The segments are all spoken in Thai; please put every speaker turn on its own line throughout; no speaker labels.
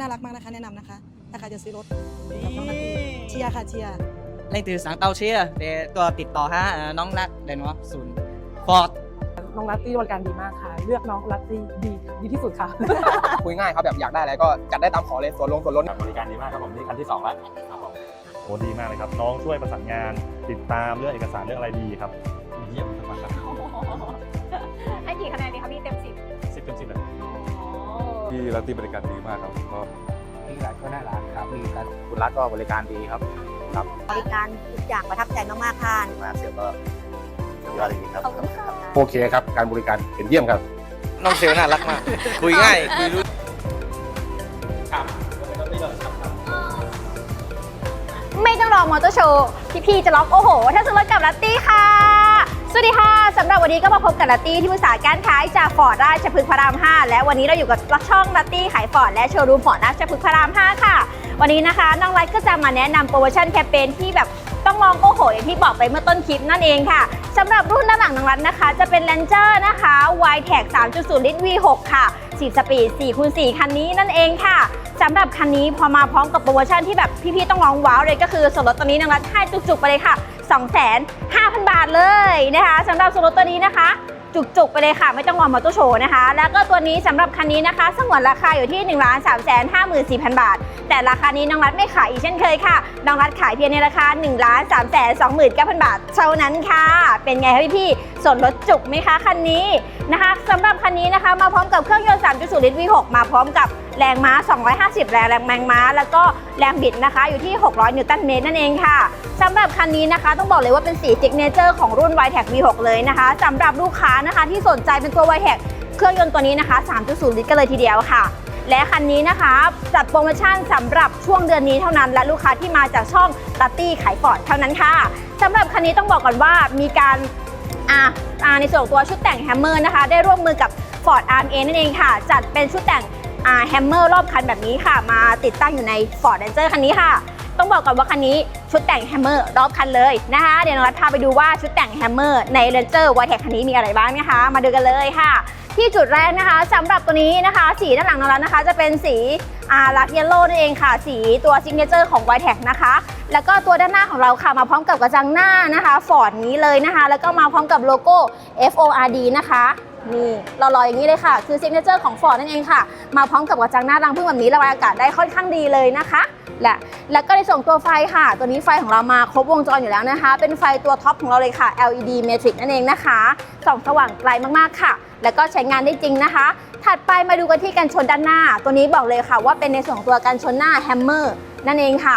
น่ารักมากนะคะ แนะนำนะคะ ถ้าใครจะซื้อรถกับน้องนัตตี้เชียร์ค่ะเชียร์
ในตือสังเตาเชียร์แต่ตัวติดต่อฮะเอ่อน้องรักเดนวะศูนย์ฟอร์ด
น้องลัตตี้บริการดีมากค่ะ เลือกน้องลัตตี้ดีดีที่สุดค่ะ
คุยง่ายครับแบบอยากได้อะไรก็จัดได้ตามขอเลยส่วนลงส่วนลด
ครับบริการดีมากครับผมนี่คันที่สองแล้วครับผมโอ้ดีมากเลยครับ น้องช่วยประสานงานติดตามเรื่องเอกสารเรื่องอะไรดีครับ เยี่ยมมากครับ
ให้กี่คะแนนดี
ที่รัตติบริการดีมากครับก็
พี่รักก็น่ารักครับมีการคุณรักก็บริการดีครับ
บริการทุกอย่างประทับใจมากๆค่ะ
มาเซลก็ยอดจริงครับ
ขอบคุณค่ะ
โอเคครับ การบริการเป็นเยี่ยมครับ
น้องเซลน่ารักมาก คุยง่าย คุยรู้
ไม่ต้องรอมอเตอร์โชว์พี่ๆจะล็อกโอ้โห ถ้าซื้อรถกับลัตตี้ค่ะ สวัสดีค่ะสำหรับวันนี้ก็มาพบกับลัตตี้ที่ปรึกษาการขายจากฟอร์ดราชพฤกษ์พระราม 5 และวันนี้เราอยู่กับช่องลัตตี้ขายฟอร์ดและโชว์รูมฟอร์ดราชพฤกษ์พระราม 5 ค่ะ วันนี้นะคะน้องรัฐก็จะมาแนะนำโปรโมชั่นแคมเปญที่แบบ ต้องลองโอ้โหอย่างที่บอกไปเมื่อต้นคลิปนั่นเองค่ะสำหรับรุ่นด้านหลังน้องรัฐนะคะ จะเป็น Ranger นะคะ y t e c 3.0 ลิตร V6 ค่ะ10สปีด4คูณ4คันนี้นั่นเองค่ะสำหรับคันนี้พอมาพร้อมกับโปรโมชั่นที่แบบพี่ๆต้องร้องว้าวเลยก็คือส่วนลดตัวนี้นางรัฐให้จุกๆไปเลยค่ะ 2 5 0 0 0 0 บาทเลยนะคะสำหรับส่วนลดตัวนี้นะคะ จุกๆ ไปเลยค่ะ ไม่ต้องรอมอเตอร์โชว์นะคะ แล้วก็ตัวนี้สำหรับคันนี้นะคะสงวนราคาอยู่ที่1 3 5 4 0 0 0บาท แต่ราคานี้น้องรัฐไม่ขายอีกเช่นเคยค่ะ น้องรัฐขายเพียงในราคา1 3 2 9 0 0 0บาท เท่านั้นค่ะ เป็นไงคะพี่ ส่วนลดจุกไหมคะคันนี้นะคะสำหรับคันนี้นะคะ มาพร้อมกับเครื่องยนต์ 3.0 ลิตร V6 มาพร้อมกับแรงม้า 250 แรงแรงแมงม้า แล้วก็แรงบิดนะคะ อยู่ที่ 600 นิวตันเมตรนั่นเองค่ะสำหรับคันนี้นะคะต้องบอกเลยว่าเป็นสี Signature ของรุ่น y t e c V6 เลยนะคะสำหรับลูกค้านะคะที่สนใจเป็นตัว y t e c เครื่องยนต์ตัวนี้นะคะ 3.0 ลิตรกันเลยทีเดียวค่ะ และคันนี้นะคะจัดโปรโมชั่นสำหรับช่วงเดือนนี้เท่านั้น และลูกค้าที่มาจากช่องลัตตี้ขายฟอร์ดเท่านั้นค่ะสำหรับคันนี้ต้องบอกก่อนว่ามีการ อ่าอ่าในส่วนของตัวชุดแต่งแฮมเมอร์นะคะ ได้ร่วมมือกับ Ford RMA นั่นเองค่ะ จัดเป็นชุดแต่งอาแฮมเมอร์รอบคันแบบนี้ค่ะ มาติดตั้งอยู่ใน Ford Ranger คันนี้ค่ะ ต้องบอกก่อนว่าคันนี้ชุดแต่งแฮมเมอร์รอบคันเลยนะคะ เดี๋ยวน้องรัฐพาไปดูว่าชุดแต่งแฮมเมอร์ใน Ranger w i t e คันนี้มีอะไรบ้างนะคะ มาดูกันเลยค่ะ ที่จุดแรกนะคะสำหรับตัวนี้นะคะ สีด้านหลังของเรานะคะ จะเป็นสีอารักเยลโล่นั่นเองค่ะ สีตัวซิกเนเจอร์ของไวแท็กนะคะ แล้วก็ตัวด้านหน้าของเราค่ะมาพร้อมกับกระจังหน้านะคะฟอร์ดนี้เลยนะคะ แล้วก็มาพร้อมกับโลโก้ FORD นะคะ นี่หล่อๆอย่างนี้เลยค่ะ คือซิกเนเจอร์ของ Ford นั่นเองค่ะ มาพร้อมกับกระจังหน้ารังพึ่งแบบนี้ระบายอากาศได้ค่อนข้างดีเลยนะคะและแล้วก็ในส่วนของตัวไฟค่ะ ตัวนี้ไฟของเรามาครบวงจรอยู่แล้วนะคะ เป็นไฟตัวท็อปของเราเลยค่ะ LED Matrix นั่นเองนะคะส่องสว่างไกลมากๆค่ะ แล้วก็ใช้งานได้จริงนะคะ ถัดไปมาดูกันที่กันชนด้านหน้า ตัวนี้บอกเลยค่ะ ว่าเป็นในส่วนตัวกันชนหน้าแฮมเมอร์นั่นเองค่ะ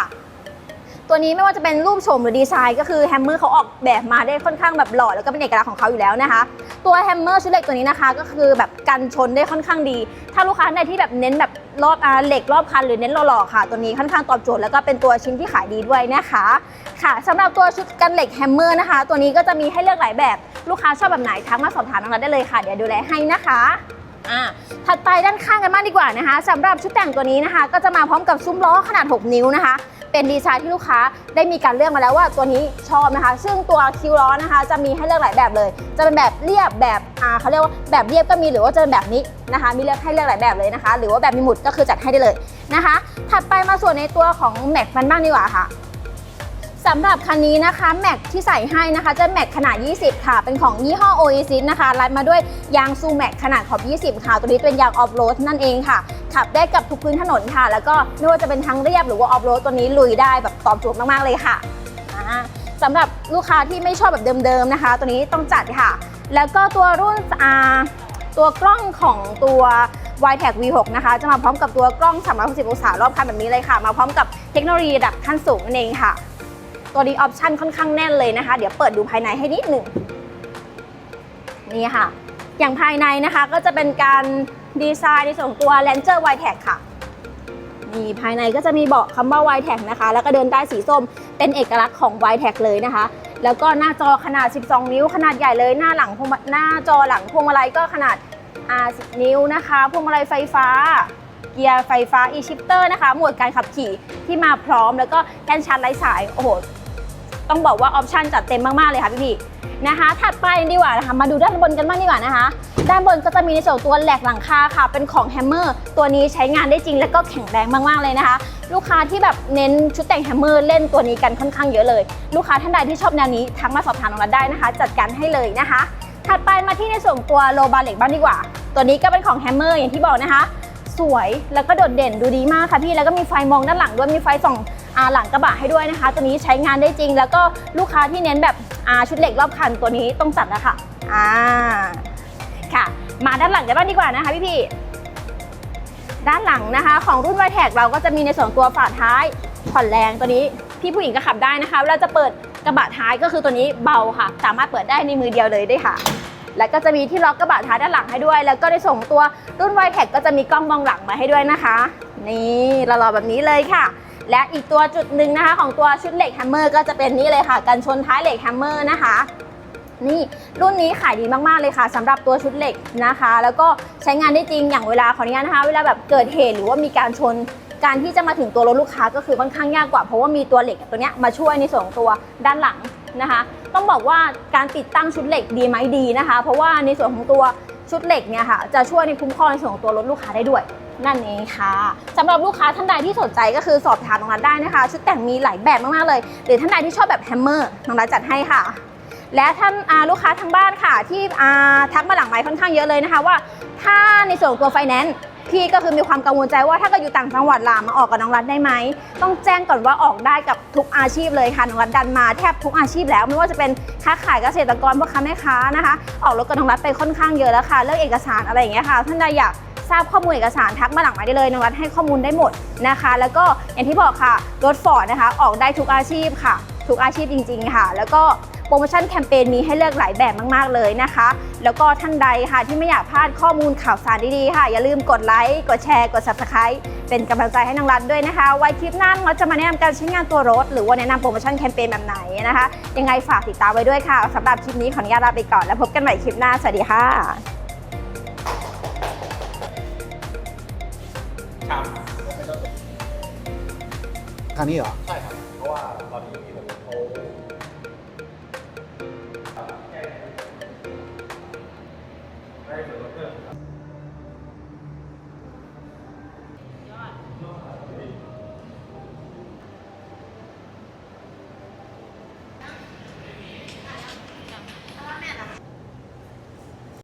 ตัวนี้ไม่ว่าจะเป็นรูปโฉมหรือดีไซน์ก็คือแฮมเมอร์เขาออกแบบมาได้ค่อนข้างแบบหล่อแล้วก็เป็นเอกลักษณ์ของเขาอยู่แล้วนะคะ ตัวแฮมเมอร์ชุดเหล็กตัวนี้นะคะ ก็คือแบบกันชนได้ค่อนข้างดี ถ้าลูกค้าในที่แบบเน้นแบบรอบอเหล็กรอบคันหรือเน้นหล่อๆค่ะ ตัวนี้ค่อนข้างตอบโจทย์แล้วก็เป็นตัวชิ้นที่ขายดีด้วยนะคะค่ะสำหรับตัวชุดกันเหล็กแฮมเมอร์นะคะ ตัวนี้ก็จะมีให้เลือกหลายแบบลูกค้าชอบแบบไหนทักมาสอบถามน้องรัฐได้เลยค่ะเดี๋ยวดูแลให้นะคะอ่าถัดไปด้านข้างกันบ้างดีกว่านะคะสำหรับชุดแต่งตัวนี้นะคะ ก็จะมาพร้อมกับซุ้มล้อขนาด 6 นิ้วนะคะ เป็นดีไซน์ที่ลูกค้าได้มีการเลือกมาแล้วว่าตัวนี้ชอบนะคะ ซึ่งตัวคิวล้อนะคะ จะมีให้เลือกหลายแบบเลย จะเป็นแบบเรียบแบบอ่าเขาเรียกว่าแบบเรียบก็มีหรือว่าจะเป็นแบบนี้นะคะ มีเลือกให้เลือกหลายแบบเลยนะคะ หรือว่าแบบมีหมุดก็คือจัดให้ได้เลยนะคะ ถัดไปมาส่วนในตัวของแม็กมันบ้างดีกว่าค่ะสำหรับคันนี้นะคะแม็กที่ใส่ให้นะคะ จะแม็กขนาด 20 ค่ะ เป็นของยี่ห้อ Oasis นะคะรัดมาด้วยยางซูแม็กขนาดขอบ 20 ค่ะ ตัวนี้เป็นยางออฟโรดนั่นเองค่ะ ขับได้กับทุกพื้นถนนค่ะ แล้วก็ไม่ว่าจะเป็นทางเรียบหรือว่าออฟโรดตัวนี้ลุยได้แบบตอบโจทย์มากๆเลยค่ะอ่าสำหรับลูกค้าที่ไม่ชอบแบบเดิมๆนะคะ ตัวนี้ต้องจัดค่ะ แล้วก็ตัวรุ่นตัวกล้องของตัว y t e c V6 นะคะ จะมาพร้อมกับตัวกล้อง 360 องศารอบคันแบบนี้เลยค่ะ มาพร้อมกับเทคโนโลยีระดับขั้นสูงนั่นเองค่ะ ตัวนี้ออปชันค่อนข้างแน่นเลยนะคะ เดี๋ยวเปิดดูภายในให้นิดหนึ่งนี่ค่ะ อย่างภายในนะคะก็จะเป็นการ ดีไซน์ในส่วนของตัว Ranger y t e c ค่ะนี่ภายในก็จะมีเบาะคำว่า y t e c นะคะ แล้วก็เดินได้สีส้มเป็นเอกลักษณ์ของ y t e c เลยนะคะ แล้วก็หน้าจอขนาด 12 นิ้ว ขนาดใหญ่เลยหน้าหลังพวงหน้าจอหลังพวงมาลัยก็ขนาด 10 นิ้วนะคะพวงมาลัยไฟฟ้าเกียร์ไฟฟ้า e-shifter นะคะ หมวดการขับขี่ที่มาพร้อมแล้วก็แการชาร์จไร้สาย โอ้โห ต้องบอกว่าออปชันจัดเต็มมากๆเลยค่ะพี่ๆนะคะ ถัดไปดีกว่านะคะมาดูด้านบนกันบ้างดีกว่านะคะ ด้านบนก็จะมีในส่วนตัวแหลกหลังคาค่ะ เป็นของแฮมเมอร์ตัวนี้ใช้งานได้จริงและก็แข็งแรงมากๆเลยนะคะ ลูกค้าที่แบบเน้นชุดแต่งแฮมเมอร์เล่นตัวนี้กันค่อนข้างเยอะเลย ลูกค้าท่านใดที่ชอบแนวนี้ทักมาสอบถามเราได้นะคะ จัดการให้เลยนะคะ ถัดไปมาที่ในส่วนตัวโลบาเล็กบ้างดีกว่า ตัวนี้ก็เป็นของแฮมเมอร์อย่างที่บอกนะคะสวยแล้วก็โดดเด่นดูดีมากค่ะพี่แล้วก็มีไฟมองด้านหลังด้วยมีไฟส่อง หลังกระบะให้ด้วยนะคะ ตัวนี้ใช้งานได้จริง แล้วก็ลูกค้าที่เน้นแบบอาชุดเหล็กรอบคันตัวนี้ต้องจัดแล้วค่ะอ่าค่ะ มาด้านหลังกันบ้างดีกว่านะคะพี่พี่ด้านหลังนะคะ ของรุ่นไวแท็กเราก็จะมีในส่วนตัวฝาท้ายผ่อนแรงตัวนี้พี่ผู้หญิงก็ขับได้นะคะเวลาจะเปิดกระบะท้ายก็คือตัวนี้เบาค่ะ สามารถเปิดได้ในมือเดียวเลยได้ค่ะแล้วก็จะมีที่ล็อกกระบะท้ายด้านหลังให้ด้วย แล้วก็ในส่งตัวรุ่นไวแท็กก็จะมีกล้องมองหลังมาให้ด้วยนะคะ นี่หล่อๆแบบนี้เลยค่ะ และอีกตัวจุดหนึ่งนะคะ ของตัวชุดเหล็กแฮมเมอร์ก็จะเป็นนี่เลยค่ะ กันชนท้ายเหล็กแฮมเมอร์นะคะ นี่รุ่นนี้ขายดีมากๆเลยค่ะสำหรับตัวชุดเหล็กนะคะ แล้วก็ใช้งานได้จริงอย่างเวลาขออนุญาตนะคะ เวลาแบบเกิดเหตุหรือว่ามีการชนการที่จะมาถึงตัวรถลูกค้าก็คือค่อนข้างยากกว่าเพราะว่ามีตัวเหล็กตัวเนี้ยมาช่วยในส่วนของตัวด้านหลังนะคะ ต้องบอกว่าการติดตั้งชุดเหล็กดีไหมดีนะคะ เพราะว่าในส่วนของตัวชุดเหล็กเนี่ยค่ะจะช่วยในคุ้มครองในส่วนของตัวรถลูกค้าได้ด้วย นั่นเองค่ะสำหรับลูกค้าท่านใดที่สนใจก็คือสอบถามน้องรัฐได้นะคะ ชุดแต่งมีหลายแบบมากๆเลย หรือท่านใดที่ชอบแบบแฮมเมอร์น้องรัฐจัดให้ค่ะ และท่านลูกค้าทางบ้านค่ะ ที่ทักมาหลังไมค์ค่อนข้างเยอะเลยนะคะว่า ถ้าในส่วนตัวไฟแนนซ์พี่ก็คือมีความกังวลใจว่าถ้าเกิดอยู่ต่างจังหวัดลามาออกกับน้องรัฐได้ไหมต้องแจ้งก่อนว่าออกได้กับทุกอาชีพเลยค่ะน้องรัฐดันมาแทบทุกอาชีพแล้ว ไม่ว่าจะเป็นค้าขายเกษตรกรพ่อค้าแม่ค้านะคะ ออกรถกับน้องรัฐไปค่อนข้างเยอะแล้วค่ะเรื่องเอกสารอะไรอย่างเงี้ยค่ะท่านใดอยาก ทราบข้อมูลเอกสารทักมาหลังไมค์ได้เลยน้องรัฐให้ข้อมูลได้หมดนะคะ แล้วก็อย่างที่บอกค่ะรถฟอร์ดนะคะออกได้ทุกอาชีพค่ะ ทุกอาชีพจริง ๆ ค่ะ แล้วก็โปรโมชั่นแคมเปญมีให้เลือกหลายแบบมากๆเลยนะคะ แล้วก็ท่านใดค่ะที่ไม่อยากพลาดข้อมูลข่าวสารดีๆ ค่ะ อย่าลืมกดไลค์ กดแชร์ กด subscribe เป็นกำลังใจให้น้องรัฐด้วยนะคะ ไว้คลิปหน้าเราจะมาแนะนำการใช้งานตัวรถ หรือว่าแนะนำโปรโมชั่นแคมเปญแบบไหนนะคะ ยังไงฝากติดตามไว้ด้วยค่ะสำหรับคลิปนี้ขออนุญาตลาไปก่อนแล้วพบกันใหม่คลิปหน้า สวัสดีค่ะ
ครับ คันนี้เหรอ
ใช่ครับ เพราะว่าตอนนี้มี
ผมเขาได้เหมือนเพื่อนครับ